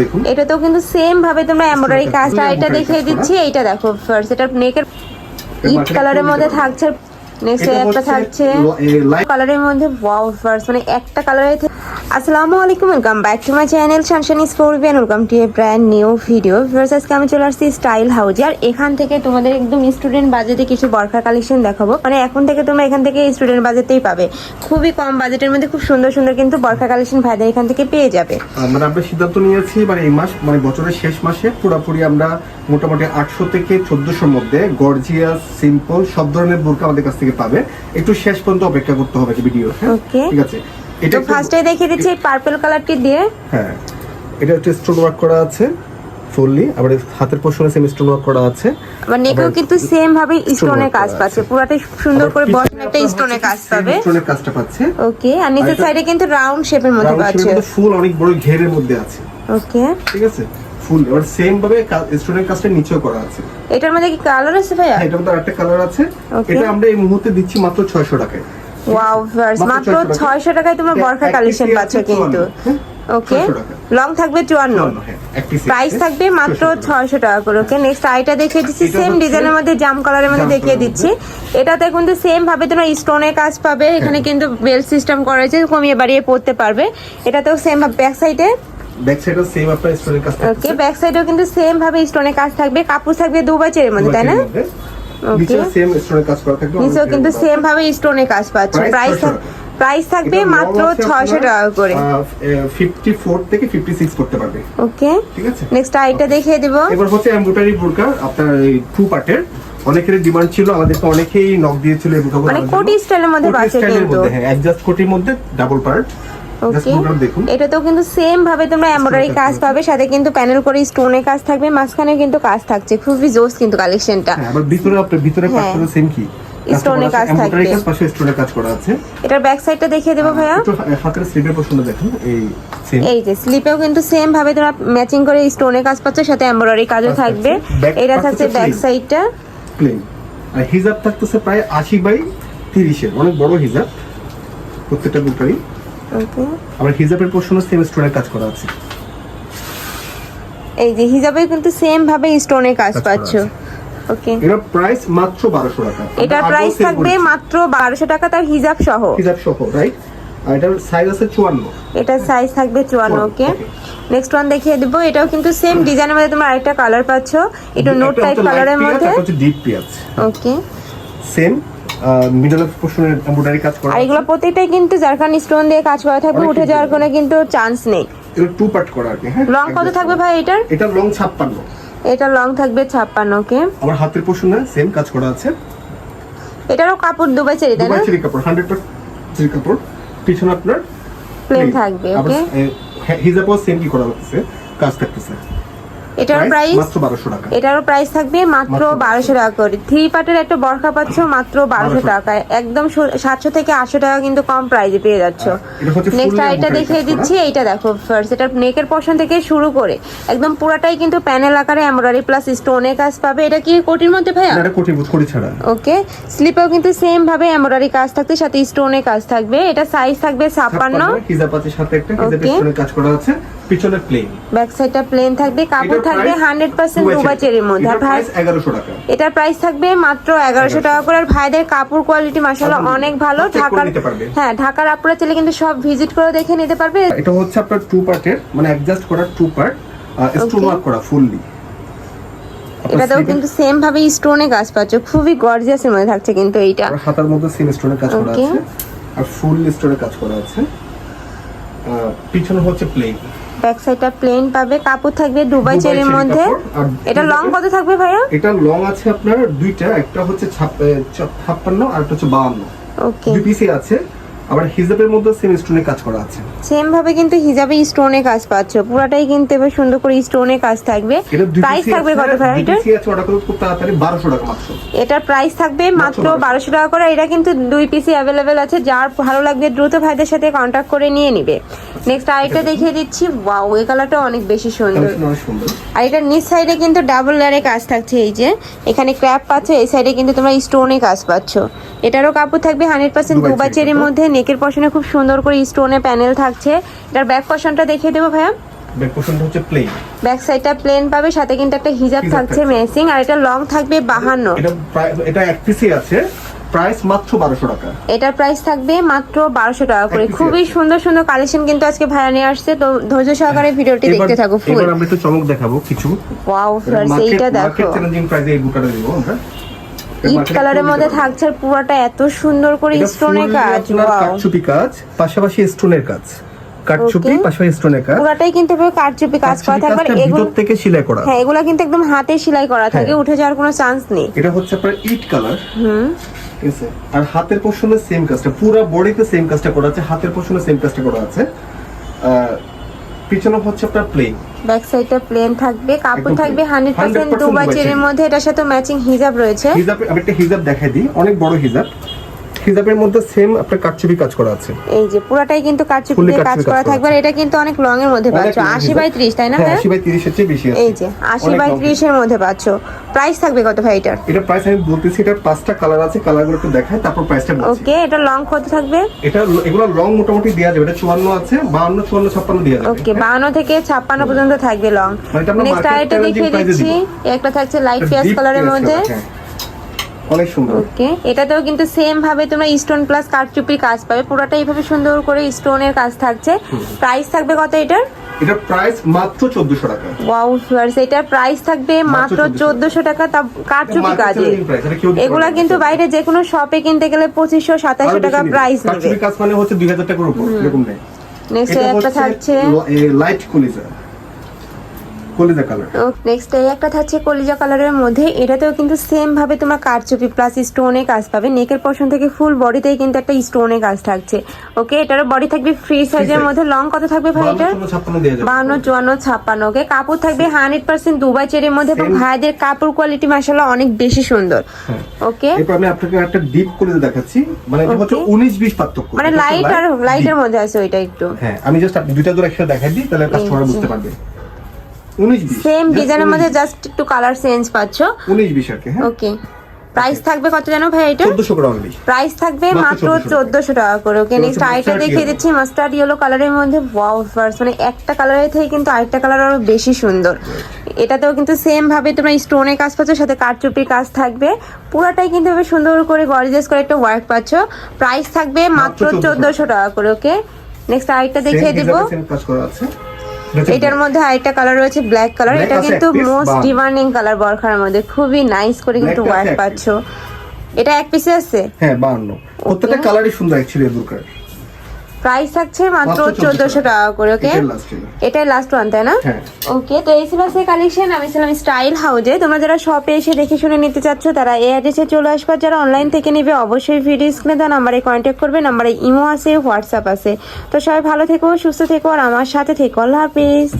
দেখুন। এটাতেও কিন্তু সেম ভাবে তোমরা এমব্রয়ডারি কাজটা এটা দেখিয়ে দিচ্ছি এইটা দেখো ফার্স্ট এটা নেকের ইট কালারের মধ্যে থাকছে নেক্সট একটা থাকছে কালারের মধ্যে ওয়াও ফার্স্ট মানে একটা কালারে আসসালামু আলাইকুম welcome back to my channel সানশান ইস ফোরবিয়ান welcome to a brand new video viewers আজকে আমি চলে আসছি স্টাইল হাউজে আর এখান থেকে তোমাদের একদম স্টুডেন্ট বাজেটে কিছু বরখা কালেকশন দেখাবো। মানে এখন থেকে তোমরা এখান থেকে স্টুডেন্ট বাজেটেই পাবে। খুবই কম বাজেটের মধ্যে খুব সুন্দর সুন্দর কিন্তু বরখা কালেকশন ভাইদের এখান থেকে পেয়ে যাবে। মানে আমরা সিদ্ধান্ত নিয়েছি মানে এই মাস মানে বছরের শেষ মাসে পুরোপুরি আমরা মোটামুটি আটশো থেকে চোদ্দশোর মধ্যে গর্জিয়াস সিম্পল সব ধরনের বোরকা আমাদের কাছ থেকে পাবে। একটু শেষ পর্যন্ত অপেক্ষা করতে হবে ভিডিও Okay. ঠিক আছে? এটা ফার্স্টে দেখিয়ে দিচ্ছি পার্পল কালারটি দিয়ে। হ্যাঁ। এটা একটু স্টোন ওয়ার্ক করা আছে ফুললি আবার হাতের পোর্শনে সেম স্টোন ওয়ার্ক করা আছে। আবার নেকেও কিন্তু সেম ভাবে স্টোনের work কাজ পাচ্ছে। আছে। পুরাটাই সুন্দর করে বসন একটা স্টোনের কাজ পাবে। স্টোনের কাজটা পাচ্ছে। ওকে আর নিচের সাইডে কিন্তু রাউন্ড শেপের মধ্যে পাচ্ছে। ফুল অনেক বড় ঘেরের মধ্যে আছে। ওকে ঠিক আছে? ফুল এবার সেম ভাবে স্টোনের কাজটা নিচেও করা আছে। এটার মধ্যে কি কালার আছে ভাইয়া? হ্যাঁ, এটার মধ্যে আরেকটা কালার আছে। এটা আমরা এই মুহূর্তে দিচ্ছি মাত্র ছয়শো টাকায়। ওয়াও ফার্স্ট মাত্র 600 টাকায় তোমরা বরখা কালেকশন পাচ্ছ কিন্তু। 54, হ্যাঁ? ওকে লং থাকবে 54 হ্যাঁ, প্রাইস থাকবে মাত্র 600 টাকা। করে ওকে নেক্সট আইটা দেখিয়ে দিচ্ছি সেম ডিজাইনের মধ্যে জাম কালারের মধ্যে দেখিয়ে দিচ্ছি। এটাতে কিন্তু সেম ভাবে তোমরা স্টোনের কাজ পাবে এখানে হ্যাঁ। কিন্তু বেল সিস্টেম করা হয়েছে কমিয়ে বাড়িয়ে পড়তে পারবে। এটাতেও সেম ব্যাক সাইডে ব্যাক সাইডে সেম আপনার স্টোনের কাজটা ওকে ব্যাক সাইডেও কিন্তু সেম ভাবে স্টোনের কাজ থাকবে। কাপড় থাকবে দুবাই চেরের মধ্যে তাই না? নিচে Okay. সেম স্টোনের কাজ করা থাকবে নিচেও কিন্তু সেম ভাবে স্টোনের কাজ পাচ্ছ। প্রাইস প্রাইস থাকবে মাত্র ছয়শো টাকা করে। ফিফটি ফোর থেকে ফিফটি সিক্স করতে পারবে। ওকে ঠিক আছে? নেক্সট আইটা দেখিয়ে দিব। এবার হচ্ছে এমব্রয়ডারি বোরকা আপনার এই টু পার্টের অনেকের ডিমান্ড ছিল আমাদেরকে অনেকেই নক দিয়েছিল এই বোরকাগুলো মানে কোটি স্টাইলের মধ্যে পাচ্ছে কিন্তু। হ্যাঁ অ্যাডজাস্ট কোটির মধ্যে ডাবল পার্ট ওকে এটাতেও কিন্তু সেম ভাবে তোমরা এমব্রয়ডারি কাজ পাবে। সাথে কিন্তু প্যানেল করে স্টোনের কাজ থাকবে মাঝখানে কিন্তু কাজ থাকছে। খুবই জোস কিন্তু কালেকশনটা হ্যাঁ আবার ভিতরে আপনার ভিতরে হ্যাঁ। পার্টটা সেম কি? কাজ থাকবে। পাশে স্টোনের কাজ করা আছে। এটার ব্যাক সাইডটা দেখিয়ে দেবো ভাইয়া। হাতের স্লিপের পোর্শনটা দেখুন এই এই যে স্লিপেও কিন্তু সেম ভাবে তোমরা ম্যাচিং করে স্টোনের কাজ পাচ্ছ সাথে এমব্রয়ডারি কাজও থাকবে। এটা থাকছে ব্যাক সাইডটা প্লেন আর হিজাব থাকতেছে প্রায় আশি বাই তিরিশের অনেক বড় হিজাব প্রত্যেকটা আবার হিজাবের পোর্শনও সেম স্টোনের কাজ করা আছে। এই যে হিজাবে কিন্তু সেম ভাবে স্টোনের কাজ পাচ্ছ। ওকে। এটার প্রাইস মাত্র বারোশো টাকা। এটার আমরা প্রাইস থাকবে মাত্র বারোশো টাকা তার হিজাব সহ। হিজাব সহ রাইট আর এটার সাইজ আছে চুয়ান্ন। এটা সাইজ থাকবে চুয়ান্ন ওকে। নেক্সট ওয়ান দেখিয়ে দিব। এটাও কিন্তু সেম ডিজাইনের মধ্যে তোমরা আরেকটা কালার পাচ্ছ। একটু নোট টাইপ কালারের মধ্যে। ডিপ পেঁয়াজ। ওকে সেম মিডল অফ পোর্শনের এমব্রয়ডারি কাজ করা আর এগুলো প্রত্যেকটাই কিন্তু জারখান স্টোন দিয়ে কাজ করা থাকবে উঠে যাওয়ার কোনো কিন্তু চান্স নেই। এটা টু পার্ট করা আর কি হ্যাঁ? লং কত থাকবে ভাই এটার? এটা লং ছাপ্পান্ন। এটা লং থাকবে ছাপ্পান্ন ওকে আমার হাতের পোর্শনে সেম কাজ করা আছে। এটারও কাপড় দুবাই চেরি তাই না? দুবাই চিরি কাপড় হান্ড্রেড চিরি কাপড়। পিছনে আপনার প্লেন থাকবে ওকে হিজাবও সেম কি করা হচ্ছে? কাজ থাকতেছে। এটার প্রাইস এটারও প্রাইস থাকবে মাত্র বারোশো টাকা করে। থ্রি পার্টের একটা বরখা পাচ্ছ মাত্র বারোশো টাকায় একদম সাতশো থেকে আটশো টাকা কিন্তু কম প্রাইসে পেয়ে যাচ্ছ। নেক্সট আইটা দেখিয়ে দিচ্ছি এইটা দেখো ফার্স্ট এটা নেকের পশন থেকে শুরু করে। একদম পুরাটাই কিন্তু প্যানেল আকারে এমব্রয়ডারি প্লাস স্টোনের কাজ পাবে। এটা কি কোটির মধ্যে ভাইয়া? ওকে স্লিপেও কিন্তু সেম ভাবে এমব্রয়ডারি কাজ থাকতে সাথে স্টোনের কাজ থাকবে। এটা সাইজ থাকবে ছাপ্পান্ন। হিজাব পিছনে প্লেন ব্যাক সাইডটা প্লেন থাকবে কাপড় থাকবে হান্ড্রেড পার্সেন্ট দুবা চেরির মধ্যে। আর ভাই এগারোশো টাকা। এটার প্রাইস থাকবে মাত্র এগারোশো টাকা করে। আর ভাইদের কাপড় কোয়ালিটি আলহামদুলিল্লাহ। অনেক ভালো। ঢাকার হ্যাঁ ঢাকার আপনারা চাইলে কিন্তু সব ভিজিট করে দেখে নিতে পারবে। এটা হচ্ছে আপনার টু পার্টের মানে অ্যাডজাস্ট করা টু পার্ট স্টোন ওয়ার্ক করা ফুললি এটাতেও কিন্তু সেম ভাবে স্টোনে কাজ পাচ্ছ। খুবই গর্জিয়াস এর মধ্যে থাকছে কিন্তু এইটা। হাতার মধ্যে সেম স্টোনের কাজ করা আছে। আর ফুল স্টোনের কাজ করা আছে। পিছনে হচ্ছে প্লেন ব্যাক সাইডটা প্লেন পাবে। কাপড় থাকবে দুবাই চেরির মধ্যে। এটা লং কত থাকবে ভাইয়া? এটা লং আছে আপনার দুইটা একটা হচ্ছে ছাপ- এ, ছ- ছাপ্পান্ন আর একটা হচ্ছে বাহান্ন। ওকে দুই পিসই আছে। আবার হিজাবের মধ্যে সেম স্টোনের কাজ করা আছে। সেম ভাবে কিন্তু হিজাবে স্টোনে কাজ পাচ্ছ। পুরাটাই কিন্তু এবার সুন্দর করে স্টোনে কাজ থাকবে। প্রাইস থাকবে কত ভাই এটা? অর্ডার করতে খুব তাড়াতাড়ি বারোশো টাকা মাত্র। এটার প্রাইস থাকবে মাত্র মাত্র বারোশো। টাকা করে। এটা কিন্তু দুই পিসি অ্যাভেলেবেল আছে। যার ভালো লাগবে দ্রুত ভাইদের সাথে কন্ট্যাক্ট করে নিয়ে নিবে। নেক্সট আরেকটা দেখিয়ে দিচ্ছি। ওয়াও এই কালারটা অনেক বেশি সুন্দর। আর এটার নিচ সাইডে কিন্তু ডাবল লেয়ারে কাজ থাকছে। এই যে এখানে ক্র্যাপ পাচ্ছ এই সাইডে কিন্তু তোমরা স্টোনে কাজ পাচ্ছ। এটারও কাপড় থাকবে হান্ড্রেড পার্সেন্ট দুবাই দুবাচের চেরির মধ্যে। নেকের পশনে খুব সুন্দর করে স্টোনে প্যানেল থাকছে। এটার ব্যাক পশনটা দেখিয়ে দেবো ভাইয়া। ব্যাক পোর্শনটা হচ্ছে প্লেন ব্যাক সাইডটা প্লেন পাবে সাথে কিন্তু একটা হিজাব থাকছে। ম্যাচিং আর এটা লং থাকবে বাহান্ন। এটা এটা এক পিসই আছে প্রাইস মাত্র বারোশো টাকা। এটার প্রাইস থাকবে মাত্র টাকা করে। খুবই সুন্দর সুন্দর কালেকশন কিন্তু আজকে ভাইয়া নিয়ে আসছে। তো ধৈর্য সহকারে ভিডিওটি এবার দেখতে থাকো ফুল এবার আমরা একটু চমক দেখাবো কিছু। ওয়াও মার্কেট দেখো। চ্যালেঞ্জিং প্রাইসে এই বুকাটা দিব আমরা। ইট কালারের মধ্যে থাকছে পুরোটা এত সুন্দর করে স্টোনের কাজ আপনার কাজ পাশাপাশি স্টোনের কাজ। Okay. পাশাপাশি স্টোনের কাজ। পুরাটাই কিন্তু এভাবে কারচুপি কাজ করা থাকবে এগুলো থেকে সেলাই করা। হ্যাঁ এগুলা কিন্তু একদম হাতে সেলাই করা থাকে হ্যাঁ। উঠে যাওয়ার কোনো চান্স নেই। এটা হচ্ছে আপনার ইট কালার। হুম। ঠিক আছে? আর হাতের পোর্শনে সেম কাজটা পুরো বডিতে সেম কাজটা করা আছে হাতের পোর্শনে সেম কাজটা করা আছে। পিছনে হচ্ছে আপনার প্লেন ব্যাক সাইডটা প্লেন থাকবে কাপড় থাকবে plain। হান্ড্রেড 100% দুবাই দুবাই মধ্যে এটার সাথে ম্যাচিং হিজাব রয়েছে। হিজাব আমি একটা হিজাব দেখাই দিই অনেক বড় হিজাব। হিজাবের মধ্যে সেম আপনার কারচুপি কাজ করা আছে। এই যে পুরাটাই কিন্তু কারচুপি দিয়ে কাজ করা থাকবে আর এটা কিন্তু অনেক লং এর মধ্যে পাচ্ছ long আশি হিজাব। বাই ত্রিশ তাই না হ্যাঁ ভাইয়া? আশি বাই তিরিশের চেয়ে বেশি আছে। এই যে আশি অনেক বাই long ত্রিশের মধ্যে পাচ্ছ। প্রাইস থাকবে কত ভাই এটার? এটা প্রাইস আমি বলতেছি এটা পাঁচটা কালার আছে কালারগুলো একটু দেখাই তারপর প্রাইসটা বলছি। ওকে এটা লং কত থাকবে? এটা এগুলো রং মোটামুটি দেওয়া যাবে এটা চুয়ান্ন আছে বাহান্ন চুয়ান্ন ছাপ্পান্ন দেওয়া যাবে। ওকে বাহান্ন থেকে ছাপ্পান্ন পর্যন্ত থাকবে লং এটা নেক্সট challenging দেখিয়ে দিচ্ছি একটা থাকছে লাইট এটা পেঁয়াজ কালারের মধ্যে। হ্যাঁ। অনেক সুন্দর। ওকে এটাতেও কিন্তু সেম ভাবে তোমরা স্টোন প্লাস কারচুপির কাজ পাবে। পুরোটা এইভাবে সুন্দর করে স্টোনের কাজ থাকছে। প্রাইস থাকবে কত এটার? এটা প্রাইস মাত্র চোদ্দশো টাকা। ওয়াও ফিয়ার্স এটার প্রাইস থাকবে মাত্র মাত্র চোদ্দশো টাকা। তা কারচুপি কাজে। এগুলা কিন্তু বাইরে যে কোনো শপে কিনতে গেলে পঁচিশশো সাতাশশো আরও টাকা বেশি নেবে। প্রাইস নেবে। কারচুপি কাজ মানে হচ্ছে দুই হাজার টাকার উপর এরকম নেই। নেক্সট একটা থাকছে লাইট কলিজা কালার নেক্সট এই একটা থাকছে কলিজা কালারের মধ্যে। এটাতেও কিন্তু সেম ভাবে তোমার কারচুপি প্লাস স্টোনে কাজ পাবে। নেকের পশন থেকে ফুল বডিতেই কিন্তু একটা স্টোনে কাজ থাকছে। ওকে এটারও বডি থাকবে ফ্রি সাইজের মধ্যে। লং কত থাকবে ভাই দেওয়া যাবে। চুয়ান্ন ছাপ্পান্ন ওকে কাপড় থাকবে হান্ড্রেড পার্সেন্ট দুবাই চেরির মধ্যে। এবং ভাইদের কাপড় কোয়ালিটি মাসাল্লাহ অনেক বেশি সুন্দর। হ্যাঁ। ওকে এরপর আমি আপনাকে একটা ডিপ কলিজা দেখাচ্ছি। মানে এটা হচ্ছে Okay. উনিশ বিশ পার্থক্য। মানে লাইট আর লাইটের মধ্যে আছে ওইটা একটু। হ্যাঁ আমি জাস্ট দুইটা দূর একসাথে দেখাই দিই তাহলে কাস্টমার বুঝতে পারবে। সেম ডিজাইনের মধ্যে জাস্ট একটু কালার চেঞ্জ পাচ্ছ। আর কি হ্যাঁ? ওকে প্রাইস থাকবে কত জানো ভাই এটা? চোদ্দশো করে অনলি প্রাইস থাকবে মাত্র মাত্র 1400 টাকা। করে ওকে নেক্সট আরেকটা দেখিয়ে দিচ্ছি মাস্টার্ড ইয়েলো কালারের মধ্যে ওয়াও মানে একটা কালারের থেকে কিন্তু আরেকটা কালার আরও বেশি সুন্দর। এটাতেও কিন্তু সেম ভাবে তোমরা স্টোনের কাজ পাচ্ছ সাথে কারচুপির কাজ থাকবে। পুরাটাই কিন্তু বেশ সুন্দর করে গর্জিয়াস করে একটা ওয়ার্ক পাচ্ছ। প্রাইস থাকবে মাত্র মাত্র 1400 চোদ্দশো টাকা করে ওকে নেক্সট আরেকটা দেখিয়ে দিব। কাজ করা আছে। এটার মধ্যে আরেকটা কালার রয়েছে ব্ল্যাক কালার এটা কিন্তু মোস্ট ডিমান্ডিং কালার বরখার মধ্যে। খুবই নাইস করে কিন্তু ওয়ার্ক পাচ্ছ। এটা এক পিসে আছে? হ্যাঁ বাহান্ন প্রত্যেকটা কালারই সুন্দর অ্যাকচুয়ালি দুর্গার। প্রাইস থাকছে মাত্র মাত্র 1400 চোদ্দশো টাকা করে ওকে এটাই লাস্ট ওয়ান তাই না? হ্যাঁ। ওকে তো এই ছিল আজকে কালেকশন আমি ছিলাম স্টাইল হাউজে তোমরা যারা শপে এসে দেখে শুনে নিতে চাচ্ছ তারা এই অ্যাড্রেসে চলে আসবার যারা অনলাইন থেকে নেবে অবশ্যই ভিডিও স্ক্রিনে দেওয়া নাম্বারে কন্ট্যাক্ট করবে। নাম্বারে ইমো আছে হোয়াটসঅ্যাপ আছে। তো সবাই ভালো থেকো সুস্থ থেকো আর আমার সাথে থেকো। আল্লাহ হাফিজ।